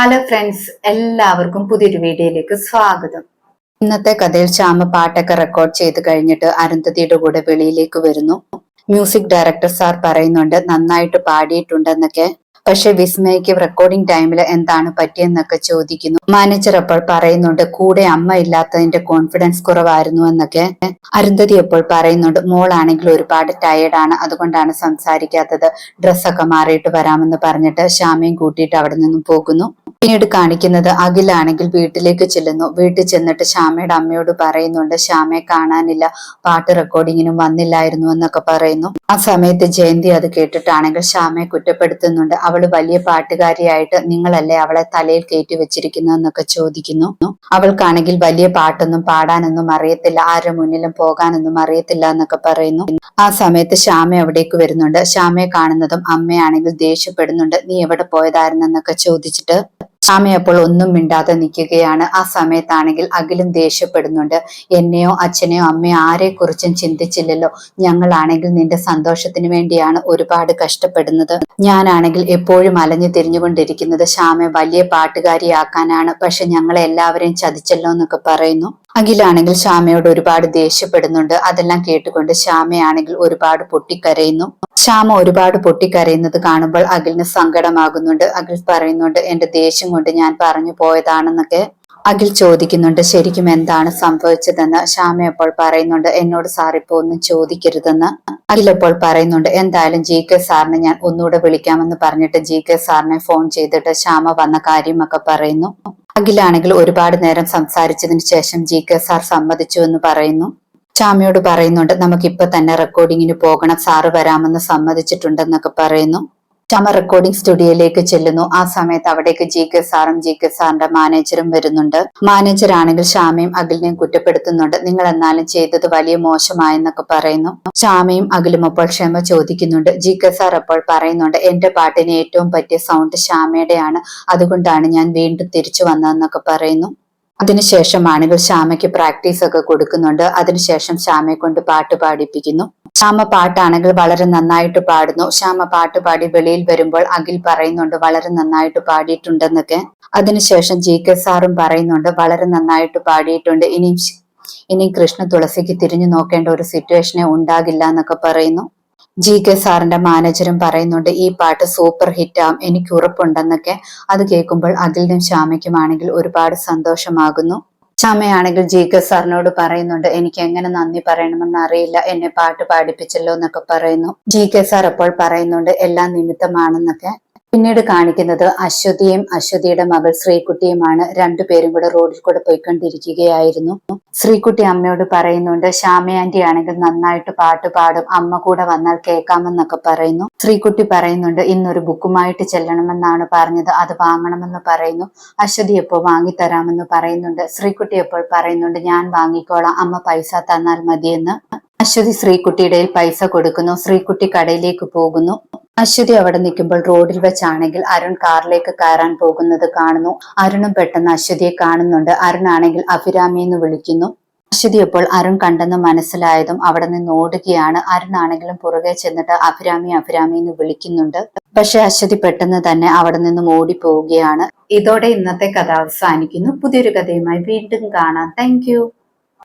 Hello friends എല്ലാവർക്കും പുതിയൊരു വീഡിയോയിലേക്ക് സ്വാഗതം. ഇന്നത്തെ കഥയിൽ ശ്യാമ പാട്ടൊക്കെ റെക്കോർഡ് ചെയ്ത് കഴിഞ്ഞിട്ട് അരുന്ധതിയുടെ കൂടെ വെളിയിലേക്ക് വരുന്നു. മ്യൂസിക് ഡയറക്ടർ സാർ പറയുന്നുണ്ട് നന്നായിട്ട് പാടിയിട്ടുണ്ടെന്നൊക്കെ. പക്ഷെ വിസ്മയ്ക്ക് റെക്കോർഡിംഗ് ടൈമിൽ എന്താണ് പറ്റിയെന്നൊക്കെ ചോദിക്കുന്നു. മാനേജർ അപ്പോൾ പറയുന്നുണ്ട് കൂടെ അമ്മ ഇല്ലാത്തതിന്റെ കോൺഫിഡൻസ് കുറവായിരുന്നു എന്നൊക്കെ. അരുന്ധതി അപ്പോൾ പറയുന്നുണ്ട് മോളാണെങ്കിൽ ഒരുപാട് ടയേർഡാണ് അതുകൊണ്ടാണ് സംസാരിക്കാത്തത്. ഡ്രസ്സൊക്കെ മാറിയിട്ട് വരാമെന്ന് പറഞ്ഞിട്ട് ശ്യാമയും കൂട്ടിയിട്ട് അവിടെ നിന്നും പോകുന്നു. പിന്നീട് കാണിക്കുന്നത് അഖിലാണെങ്കിൽ വീട്ടിലേക്ക് ചെല്ലുന്നു. വീട്ടിൽ ചെന്നിട്ട് ശ്യാമയുടെ അമ്മയോട് പറയുന്നുണ്ട് ശ്യാമയെ കാണാനില്ല. പാട്ട് റെക്കോർഡിങ്ങിനും വന്നില്ലായിരുന്നു എന്നൊക്കെ പറയുന്നു. ആ സമയത്ത് ജയന്തി അത് കേട്ടിട്ടാണെങ്കിൽ ശ്യാമയെ കുറ്റപ്പെടുത്തുന്നുണ്ട്. അവൾ വലിയ പാട്ടുകാരിയായിട്ട് നിങ്ങളല്ലേ അവളെ തലയിൽ കയറ്റി വെച്ചിരിക്കുന്നു എന്നൊക്കെ ചോദിക്കുന്നു. അവൾക്കാണെങ്കിൽ വലിയ പാട്ടൊന്നും പാടാനൊന്നും അറിയത്തില്ല. ആരുടെ മുന്നിലും പോകാനൊന്നും അറിയത്തില്ല എന്നൊക്കെ പറയുന്നു. ആ സമയത്ത് ശ്യാമ അവിടേക്ക് വരുന്നുണ്ട്. ശ്യാമയെ കാണുന്നതും അമ്മയാണെങ്കിൽ ദേഷ്യപ്പെടുന്നുണ്ട്. നീ എവിടെ പോയതായിരുന്നെന്നൊക്കെ ചോദിച്ചിട്ട് ശ്യാമ അപ്പോൾ ഒന്നും മിണ്ടാതെ നിൽക്കുകയാണ്. ആ സമയത്താണെങ്കിൽ അഖിലും ദേഷ്യപ്പെടുന്നുണ്ട്. എന്നെയോ അച്ഛനെയോ അമ്മയോ ആരെക്കുറിച്ചും ചിന്തിച്ചില്ലല്ലോ. ഞങ്ങളാണെങ്കിൽ നിന്റെ സന്തോഷത്തിന് വേണ്ടിയാണ് ഒരുപാട് കഷ്ടപ്പെടുന്നത്. ഞാനാണെങ്കിൽ എപ്പോഴും അലഞ്ഞു തിരിഞ്ഞുകൊണ്ടിരിക്കുന്നത്. ശ്യാമയെ വലിയ പാട്ടുകാരിയാക്കാനാണ്. പക്ഷെ ഞങ്ങളെ എല്ലാവരെയും ചതിച്ചല്ലോ എന്നൊക്കെ പറയുന്നു. അഖിലാണെങ്കിൽ ശ്യാമയോട് ഒരുപാട് ദേഷ്യപ്പെടുന്നുണ്ട്. അതെല്ലാം കേട്ടുകൊണ്ട് ശ്യാമയാണെങ്കിൽ ഒരുപാട് പൊട്ടിക്കരയുന്നു. ശ്യാമ ഒരുപാട് പൊട്ടിക്കരയുന്നത് കാണുമ്പോൾ അഖിലിന് സങ്കടമാകുന്നുണ്ട്. അഖിൽ പറയുന്നുണ്ട് എന്റെ ദേഷ്യം കൊണ്ട് ഞാൻ പറഞ്ഞു പോയതാണെന്നൊക്കെ. അഖിൽ ചോദിക്കുന്നുണ്ട് ശരിക്കും എന്താണ് സംഭവിച്ചതെന്ന്? ശ്യാമ അപ്പോൾ പറയുന്നുണ്ട് എന്നോട് സാർ ഇപ്പൊ ഒന്നും ചോദിക്കരുതെന്ന്. അഖിൽ അപ്പോൾ പറയുന്നുണ്ട് എന്തായാലും ജി കെ സാറിനെ ഞാൻ ഒന്നുകൂടെ വിളിക്കാമെന്ന് പറഞ്ഞിട്ട് ജി കെ സാറിനെ ഫോൺ ചെയ്തിട്ട് ശ്യാമ വന്ന കാര്യമൊക്കെ പറയുന്നു. അഖിലാണെങ്കിൽ ഒരുപാട് നേരം സംസാരിച്ചതിന് ശേഷം ജി കെ സാർ സമ്മതിച്ചു എന്ന് പറയുന്നു. ശ്യാമയോട് പറയുന്നുണ്ട് നമുക്കിപ്പോ തന്നെ റെക്കോർഡിങ്ങിന് പോകണം സാറ് വരാമെന്ന് സമ്മതിച്ചിട്ടുണ്ടെന്നൊക്കെ പറയുന്നു. ചമ റെക്കോർഡിംഗ് സ്റ്റുഡിയോയിലേക്ക് ചെല്ലുന്നു. ആ സമയത്ത് അവിടേക്ക് ജി കെ സാറും ജി കെ സാറിന്റെ മാനേജറും വരുന്നുണ്ട്. മാനേജർ ആണെങ്കിൽ ഷാമയും അഖിലിനെയും കുറ്റപ്പെടുത്തുന്നുണ്ട്. നിങ്ങൾ എന്നാലും ചെയ്തത് വലിയ മോശമായെന്നൊക്കെ പറയുന്നു. ഷാമയും അഖിലും അപ്പോൾ ക്ഷമ ചോദിക്കുന്നുണ്ട്. ജി കെ സാർ അപ്പോൾ പറയുന്നുണ്ട് എന്റെ പാട്ടിന് ഏറ്റവും പറ്റിയ സൗണ്ട് ഷാമയുടെയാണ്. അതുകൊണ്ടാണ് ഞാൻ വീണ്ടും തിരിച്ചു വന്നതെന്നൊക്കെ പറയുന്നു. അതിനുശേഷമാണെങ്കിൽ ശ്യാമയ്ക്ക് പ്രാക്ടീസ് ഒക്കെ കൊടുക്കുന്നുണ്ട്. അതിനുശേഷം ശ്യാമയെ കൊണ്ട് പാട്ട് പാടിപ്പിക്കുന്നു. ശ്യാമ പാട്ടാണെങ്കിൽ വളരെ നന്നായിട്ട് പാടുന്നു. ശ്യാമ പാട്ട് പാടി വെളിയിൽ വരുമ്പോൾ അഖിൽ പറയുന്നുണ്ട് വളരെ നന്നായിട്ട് പാടിയിട്ടുണ്ടെന്നൊക്കെ. അതിനുശേഷം ജി കെ സാറും പറയുന്നുണ്ട് വളരെ നന്നായിട്ട് പാടിയിട്ടുണ്ട്. ഇനിയും ഇനിയും കൃഷ്ണ തുളസിക്ക് തിരിഞ്ഞു നോക്കേണ്ട ഒരു സിറ്റുവേഷനെ ഉണ്ടാകില്ല എന്നൊക്കെ പറയുന്നു. ജി കെ സാറിന്റെ മാനേജരും പറയുന്നുണ്ട് ഈ പാട്ട് സൂപ്പർ ഹിറ്റ് ആവും എനിക്ക് ഉറപ്പുണ്ടെന്നൊക്കെ. അത് കേൾക്കുമ്പോൾ അഖിലിനും ശ്യാമയ്ക്കുമാണെങ്കിൽ ഒരുപാട് സന്തോഷമാകുന്നു. ശ്യാമയാണെങ്കിൽ ജി കെ സാറിനോട് പറയുന്നുണ്ട് എനിക്ക് എങ്ങനെ നന്ദി പറയണമെന്ന് അറിയില്ല എന്നെ പാട്ട് പാടിപ്പിച്ചല്ലോ എന്നൊക്കെ പറയുന്നു. ജി കെ സാർ അപ്പോൾ പറയുന്നുണ്ട് എല്ലാം നിമിത്തമാണെന്നൊക്കെ. പിന്നീട് കാണിക്കുന്നത് അശ്വതിയും അശ്വതിയുടെ മകൾ ശ്രീകുട്ടിയുമാണ്. രണ്ടുപേരും കൂടെ റോഡിൽ കൂടെ പോയിക്കൊണ്ടിരിക്കുകയായിരുന്നു. ശ്രീകുട്ടി അമ്മയോട് പറയുന്നുണ്ട് ശ്യാമയാന്റി ആണെങ്കിൽ നന്നായിട്ട് പാട്ട് പാടും. അമ്മ കൂടെ വന്നാൽ കേൾക്കാമെന്നൊക്കെ പറയുന്നു. ശ്രീകുട്ടി പറയുന്നുണ്ട് ഇന്നൊരു ബുക്കുമായിട്ട് ചെല്ലണമെന്നാണ് പറഞ്ഞത്. അത് വാങ്ങണമെന്ന് പറയുന്നു. അശ്വതി എപ്പോൾ വാങ്ങിത്തരാമെന്ന് പറയുന്നുണ്ട്. ശ്രീകുട്ടി എപ്പോൾ പറയുന്നുണ്ട് ഞാൻ വാങ്ങിക്കോളാം. അമ്മ പൈസ തന്നാൽ മതിയെന്ന്. അശ്വതി ശ്രീകുട്ടിയുടെ പൈസ കൊടുക്കുന്നു. ശ്രീകുട്ടി കടയിലേക്ക് പോകുന്നു. അശ്വതി അവിടെ നിൽക്കുമ്പോൾ റോഡിൽ വെച്ചാണെങ്കിൽ അരുൺ കാറിലേക്ക് കയറാൻ പോകുന്നത് കാണുന്നു. അരുണും പെട്ടെന്ന് അശ്വതിയെ കാണുന്നുണ്ട്. അരുണാണെങ്കിൽ അഭിരാമി എന്ന് വിളിക്കുന്നു. അശ്വതി ഇപ്പോൾ അരുൺ കണ്ടെന്ന് മനസ്സിലായതും അവിടെ നിന്ന് ഓടുകയാണ്. അരുണാണെങ്കിലും പുറകെ ചെന്നിട്ട് അഭിരാമി അഭിരാമി എന്ന് വിളിക്കുന്നുണ്ട്. പക്ഷെ അശ്വതി പെട്ടെന്ന് തന്നെ അവിടെ നിന്നും ഓടിപ്പോവുകയാണ്. ഇതോടെ ഇന്നത്തെ കഥ അവസാനിക്കുന്നു. പുതിയൊരു കഥയുമായി വീണ്ടും കാണാം. താങ്ക്